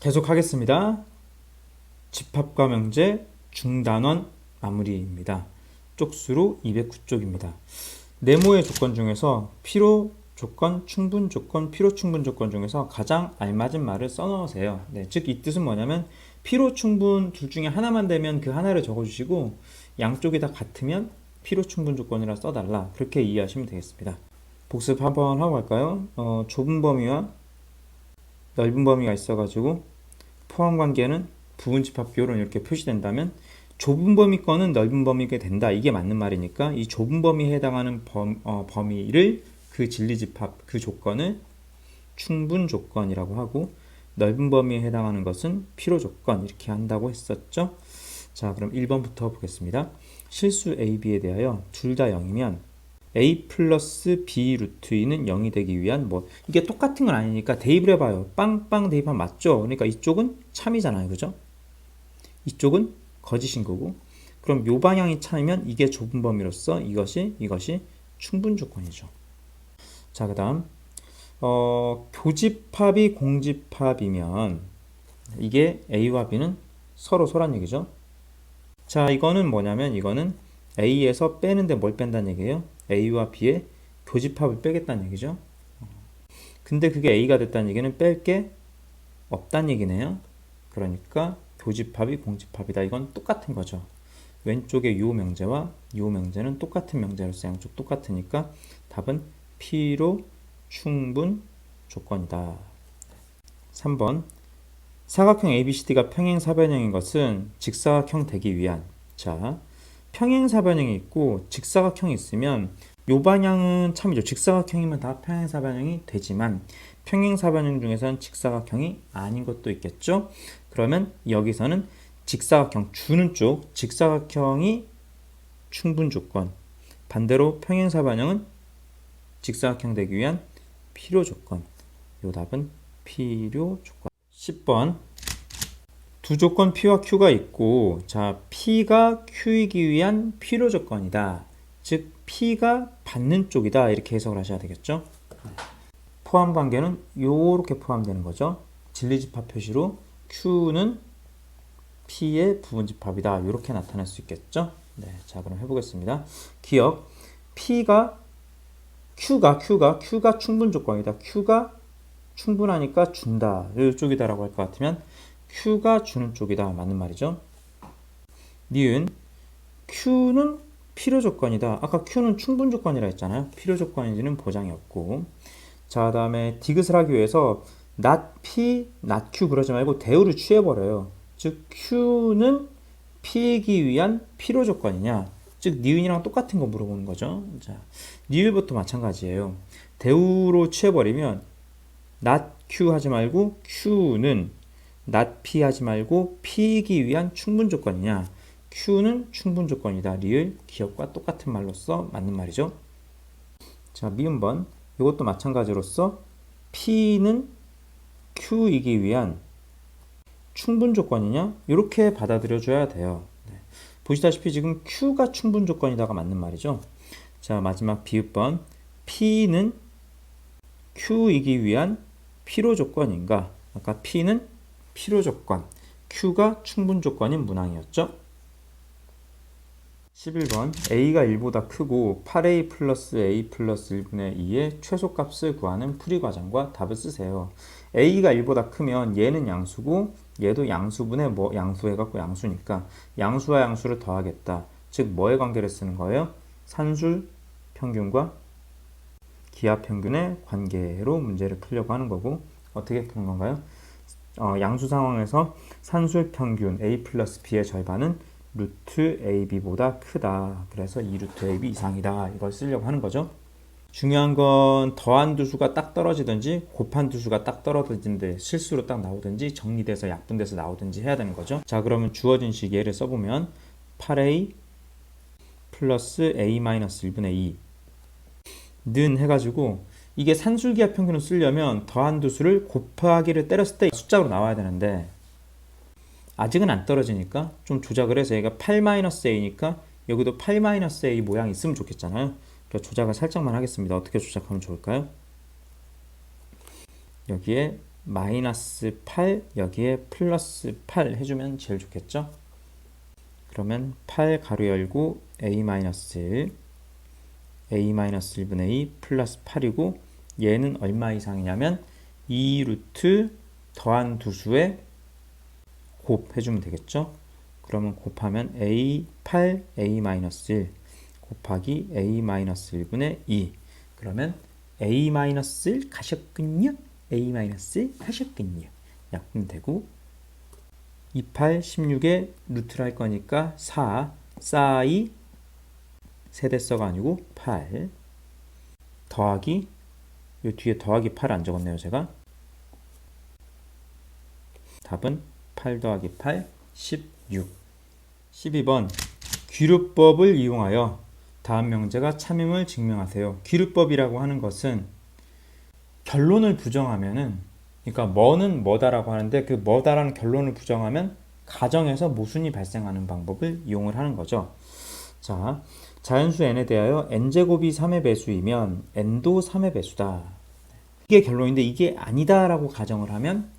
계속 하겠습니다. 집합과 명제 중단원 마무리입니다. 쪽수로 209쪽입니다. 네모의 조건 중에서 필요 조건, 충분 조건, 필요 충분 조건 중에서 가장 알맞은 말을 써넣으세요. 네, 즉 이 뜻은 뭐냐면 필요 충분 둘 중에 하나만 되면 그 하나를 적어주시고 양쪽이 다 같으면 필요 충분 조건이라 써달라 그렇게 이해하시면 되겠습니다. 복습 한번 하고 갈까요? 어, 좁은 범위와 넓은 범위가 있어가지고 포함 관계는 부분 집합 비율은 이렇게 표시된다면 좁은 범위 거는 넓은 범위가 된다 이게 맞는 말이니까 이 좁은 범위에 해당하는 범, 어, 범위를 그 진리 집합 그 조건을 충분 조건이라고 하고 넓은 범위에 해당하는 것은 필요 조건 이렇게 한다고 했었죠. 자 그럼 1번부터 보겠습니다. 실수 A, B에 대하여 둘 다 0이면 a 플러스 b 루트 2는 0이 되기 위한 뭐 이게 똑같은 건 아니니까 대입을 해봐요. 빵빵 대입하면 맞죠? 그러니까 이쪽은 참이잖아요, 그죠? 이쪽은 거짓인 거고. 그럼 요 방향이 참이면 이게 좁은 범위로서 이것이 이것이 충분 조건이죠. 자, 그 다음 어, 교집합이 공집합이면 이게 a와 b는 서로 소란 얘기죠. 자, 이거는 뭐냐면 이거는 a에서 빼는데 뭘 뺀다는 얘기예요? A와 b의 교집합을 빼겠다는 얘기죠. 근데 그게 a가 됐다는 얘기는 뺄 게 없다는 얘기네요. 그러니까 교집합이 공집합이다. 이건 똑같은 거죠. 왼쪽에 요 명제와 요 명제는 똑같은 명제로서 양쪽 똑같으니까 답은 필요 충분 조건이다. 3번 사각형 ABCD가 평행사변형인 것은 직사각형 되기 위한 자 평행사변형이 있고 직사각형이 있으면 요 방향은 참이죠. 직사각형이면 다 평행사변형이 되지만 평행사변형 중에서는 직사각형이 아닌 것도 있겠죠. 그러면 여기서는 직사각형 주는 쪽 직사각형이 충분 조건 반대로 평행사변형은 직사각형 되기 위한 필요 조건 요 답은 필요 조건 10번 두 조건 P와 Q가 있고 자 P가 Q이기 위한 필요 조건이다. 즉 P가 받는 쪽이다. 이렇게 해석을 하셔야 되겠죠. 포함 관계는 요렇게 포함되는 거죠. 진리집합 표시로 Q는 P의 부분집합이다. 이렇게 나타낼 수 있겠죠. 네, 자 그럼 해보겠습니다. 기억 P가 Q가 Q가 Q가 충분 조건이다. Q가 충분하니까 준다. 이쪽이다라고 할 것 같으면 Q가 주는 쪽이다. 맞는 말이죠. 니은 Q는 필요 조건이다. 아까 Q는 충분 조건이라 했잖아요. 필요 조건인지는 보장이 없고. 자, 다음에 디귿을 하기 위해서 not P, not Q 그러지 말고 대우를 취해버려요. 즉 Q는 P이기 위한 필요 조건이냐? 즉 니은이랑 똑같은 거 물어보는 거죠. 자, 니을부터 마찬가지예요. 대우로 취해버리면 not Q 하지 말고 Q는 not P 하지 말고 P이기 위한 충분 조건이냐? Q는 충분 조건이다. 리을 기억과 똑같은 말로써 맞는 말이죠. 자, 미음번 이것도 마찬가지로서 P는 Q이기 위한 충분 조건이냐? 이렇게 받아들여 줘야 돼요. 네. 보시다시피 지금 Q가 충분 조건이다가 맞는 말이죠. 자, 마지막 비읍번 P는 Q이기 위한 필요 조건인가? 아까 P는 필요 조건, Q가 충분 조건인 문항이었죠. 11번 A가 1보다 크고 8A 플러스 A 플러스 1분의 2의 최소값을 구하는 풀이 과정과 답을 쓰세요. A가 1보다 크면 얘는 양수고 얘도 양수분의 뭐 양수해갖고 양수니까 양수와 양수를 더하겠다. 즉 뭐의 관계를 쓰는 거예요? 산술 평균과 기하 평균의 관계로 문제를 풀려고 하는 거고 어떻게 푸는 건가요? 어, 양수 상황에서 산술 평균 a 플러스 b의 절반은 루트 ab보다 크다. 그래서 2 루트 ab 이상이다. 이걸 쓰려고 하는 거죠. 중요한 건 더한 두 수가 딱 떨어지든지 곱한 두 수가 딱 떨어지는데 실수로 딱 나오든지 정리돼서 약분돼서 나오든지 해야 되는 거죠. 자 그러면 주어진 식 예를 써보면 8a 플러스 a 마이너스 1분의 2는 해가지고 이게 산술기하 평균을 쓰려면 더한 두 수를 곱하기를 때렸을 때 숫자로 나와야 되는데 아직은 안 떨어지니까 좀 조작을 해서 얘가 8-a니까 여기도 8-a 모양이 있으면 좋겠잖아요. 그래서 조작을 살짝만 하겠습니다. 어떻게 조작하면 좋을까요? 여기에 마이너스 8 여기에 플러스 8 해주면 제일 좋겠죠? 그러면 8 가로 열고 a 마이너스 1 a 마이너스 1분의 2 플러스 8이고 얘는 얼마 이상이냐면 2 루트 더한 두 수에 곱해주면 되겠죠? 그러면 곱하면 a 8 a 마이너스 1 곱하기 a 마이너스 1분의 2 그러면 a 마이너스 1 가셨군요. a 마이너스 1 가셨군요. 약분 되고 28 16에 루트를 할 거니까 4 싸이 세대서가 아니고 8 더하기 요 뒤에 더하기 8 안 적었네요 제가 답은 8 더하기 8 16 12번 귀류법을 이용하여 다음 명제가 참임을 증명하세요. 귀류법이라고 하는 것은 결론을 부정하면은 그러니까 뭐는 뭐다라고 하는데 그 뭐다라는 결론을 부정하면 가정에서 모순이 발생하는 방법을 이용을 하는 거죠. 자, 자연수 n에 대하여 n제곱이 3의 배수이면 n도 3의 배수다. 이게 결론인데 이게 아니다라고 가정을 하면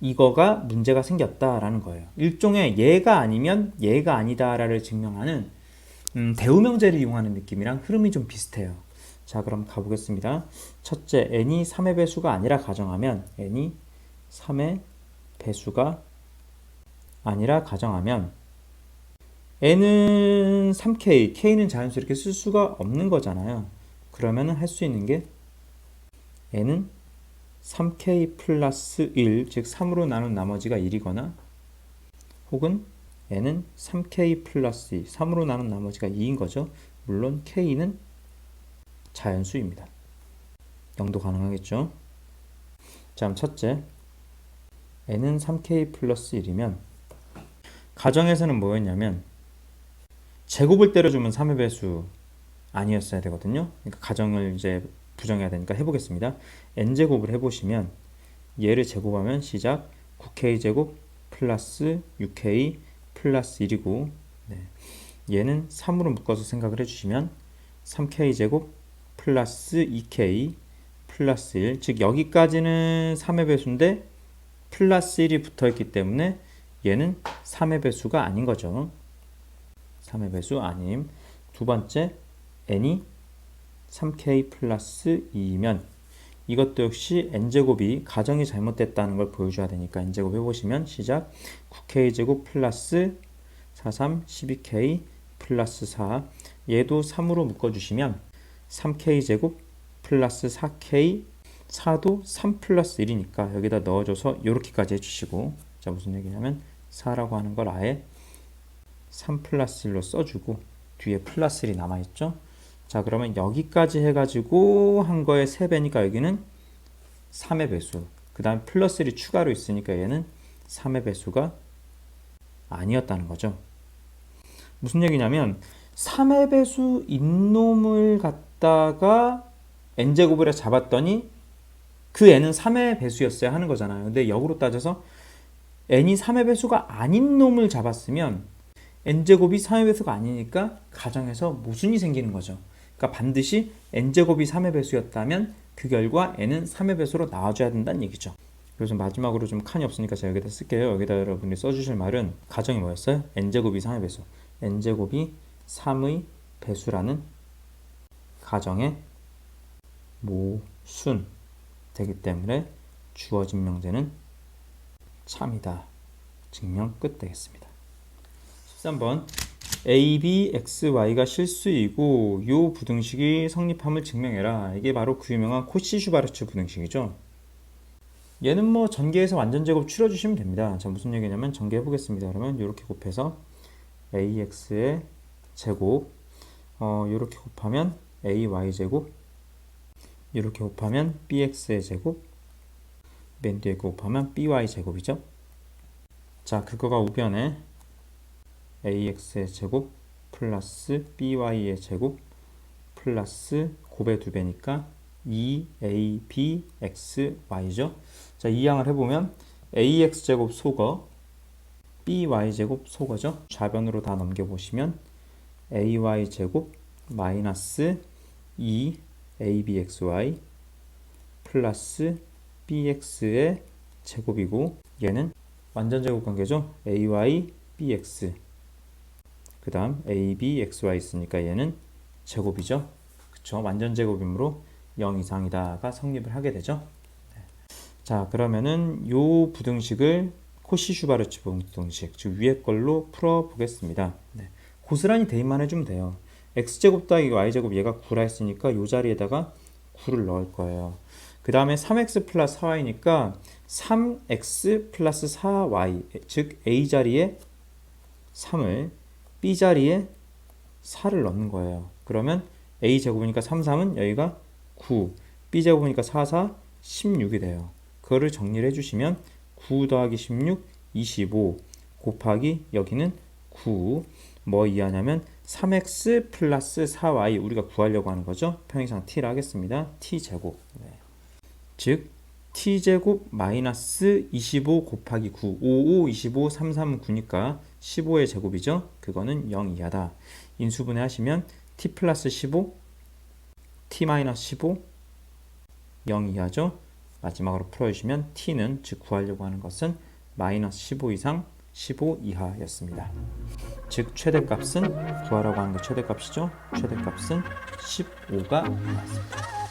이거가 문제가 생겼다라는 거예요. 일종의 얘가 아니면 얘가 아니다라를 증명하는 음, 대우명제를 이용하는 느낌이랑 흐름이 좀 비슷해요. 자, 그럼 가보겠습니다. 첫째, n이 3의 배수가 아니라 가정하면 n이 3의 배수가 아니라 가정하면 n은 3k, k는 자연수 이렇게 쓸 수가 없는 거잖아요. 그러면은 할수 있는 게 n은 3k 플러스 1, 즉 3으로 나눈 나머지가 1이거나 혹은 n은 3k 플러스 2, 3으로 나눈 나머지가 2인 거죠. 물론 k는 자연수입니다. 0도 가능하겠죠. 자, 첫째 n은 3k 플러스 1이면 가정에서는 뭐였냐면 제곱을 때려주면 3의 배수 아니었어야 되거든요. 그러니까 가정을 이제 부정해야 되니까 해보겠습니다. n제곱을 해보시면 얘를 제곱하면 시작 9k제곱 플러스 6k 플러스 1이고 네. 얘는 3으로 묶어서 생각을 해주시면 3k제곱 플러스 2k 플러스 1, 즉 여기까지는 3의 배수인데 플러스 1이 붙어있기 때문에 얘는 3의 배수가 아닌 거죠. 3의 배수 아님. 두 번째, n이 3k 플러스 2이면 이것도 역시 n제곱이 가정이 잘못됐다는 걸 보여줘야 되니까 n제곱 해보시면 시작. 9k제곱 플러스 43 12k 플러스 4 얘도 3으로 묶어주시면 3k제곱 플러스 4k 4도 3 플러스 1이니까 여기다 넣어줘서 이렇게까지 해주시고. 자 무슨 얘기냐면 4라고 하는 걸 아예 3 플러스 1로 써주고 뒤에 플러스 1이 남아있죠? 자 그러면 여기까지 해가지고 한 거의 3배니까 여기는 3의 배수. 그 다음 플러스 1이 추가로 있으니까 얘는 3의 배수가 아니었다는 거죠. 무슨 얘기냐면 3의 배수 인놈을 갖다가 n제곱으로 잡았더니 그 n은 3의 배수였어야 하는 거잖아요. 근데 역으로 따져서 n이 3의 배수가 아닌 놈을 잡았으면 n제곱이 3의 배수가 아니니까 가정에서 모순이 생기는 거죠 그러니까 반드시 n제곱이 3의 배수였다면 그 결과 n은 3의 배수로 나와줘야 된다는 얘기죠. 그래서 마지막으로 좀 칸이 없으니까 제가 여기다 쓸게요. 여기다 여러분이 써주실 말은 가정이 뭐였어요? n제곱이 3의 배수. n제곱이 3의 배수라는 가정의 모순 되기 때문에 주어진 명제는 참이다. 증명 끝 되겠습니다. 13번 A, B, X, Y가 실수이고 요 부등식이 성립함을 증명해라. 이게 바로 그 유명한 코시-슈바르츠 부등식이죠. 얘는 뭐 전개해서 완전 제곱 추려주시면 됩니다. 자 무슨 얘기냐면 전개해 보겠습니다. 그러면 이렇게 곱해서 AX의 제곱 어 이렇게 곱하면 AY 제곱 이렇게 곱하면 BX의 제곱 맨 뒤에 곱하면 BY 제곱이죠. 자 그거가 우변에 ax의 제곱 플러스 by의 제곱 플러스 곱의 두 배니까 2abxy죠. 자, 이 양을 해보면 ax 제곱 속어 by 제곱 속어죠. 좌변으로 다 넘겨보시면 ay 제곱 마이너스 2abxy 플러스 bx의 제곱이고 얘는 완전 제곱 관계죠. ay bx 그 다음 ab xy 있으니까 얘는 제곱이죠. 그쵸? 완전 제곱이므로 0 이상이다가 성립을 하게 되죠. 네. 자 그러면은 요 부등식을 코시-슈바르츠 부등식 즉 위에 걸로 풀어 보겠습니다. 네. 고스란히 대입만 해주면 돼요. x제곱 더하기 y제곱 얘가 9라 했으니까 요 자리에다가 9를 넣을 거예요. 그 다음에 3x 플러스 4y니까 3x 플러스 4y 즉 a 자리에 3을 b 자리에 4를 넣는 거예요. 그러면 a 제곱이니까 3, 3은 여기가 9, b 제곱이니까 4, 4, 16이 돼요. 그거를 정리를 해주시면 9 더하기 16, 25 곱하기 여기는 9. 뭐 이하냐면 3x 플러스 4y 우리가 구하려고 하는 거죠. 평행상 t를 하겠습니다. t 제곱. 네. 즉 t 제곱 마이너스 25 곱하기 9. 5, 5, 25, 3, 3, 9니까 15의 제곱이죠. 그거는 0 이하다. 인수분해 하시면 t 플러스 15, t 마이너스 15, 0 이하죠. 마지막으로 풀어주시면 t는 즉 구하려고 하는 것은 마이너스 15 이상 15 이하였습니다. 즉 최대값은 구하라고 하는 게 최대값이죠. 최대값은 15가 나왔습니다.